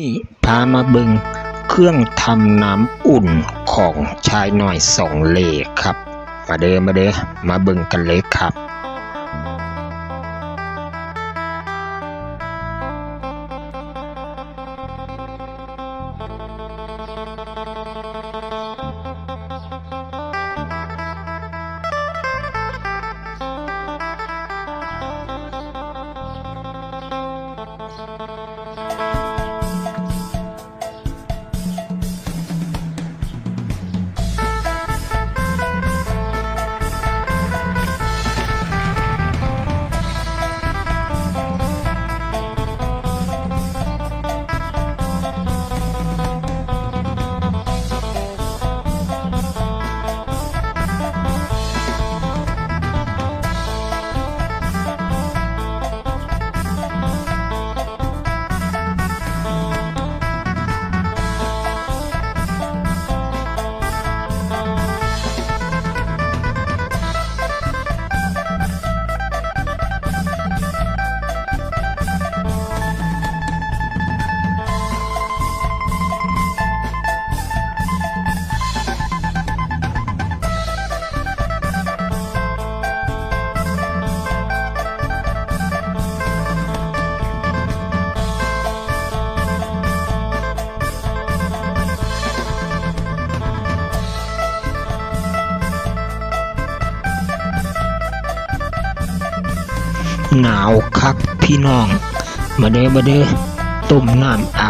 นี่พามาบึงเครื่องทำน้ำอุ่นของชายหน่อยสองเลครับ มาเด้อมาเด้อมาบึงกันเลยครับ หนาวคักพี่น้อง มาเด้อมาเด้อต้มน้ำอา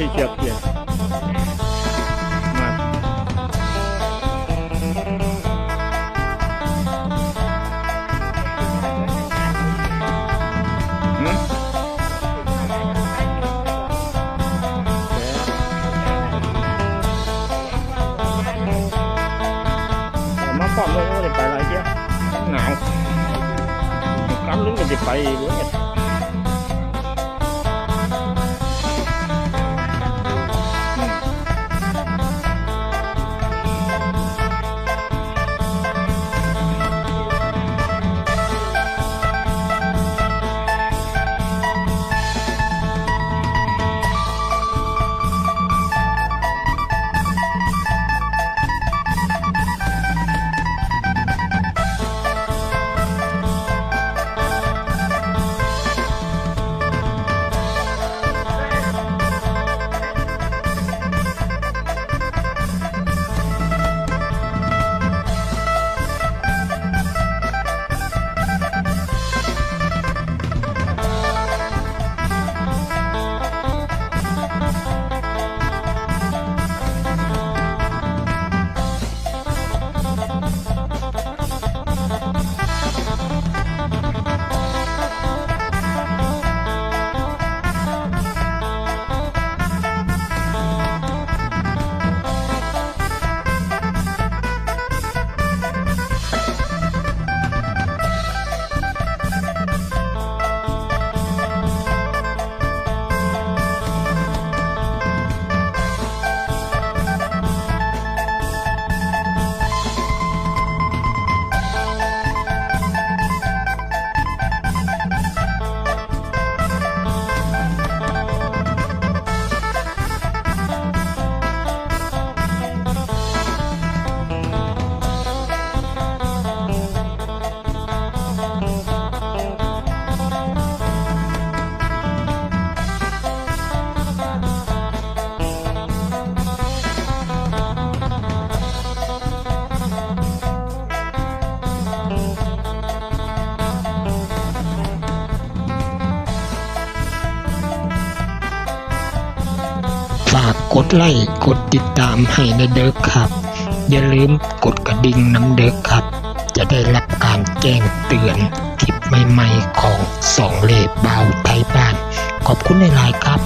บก็สีเขียวเขียวมาหืมเอามาป้อมเลยว่าจะไปอะไรเที่ยวหนาวกำลึงก็จะไปเรื่อย ฝากกดไลค์กดติดตามให้ในเด้อครับ อย่าลืมกดกระดิ่งน้ำเด้อครับ จะได้รับการแจ้งเตือนคลิปใหม่ๆของสองเล่บาวไทยบ้าน ขอบคุณในไลน์ครับ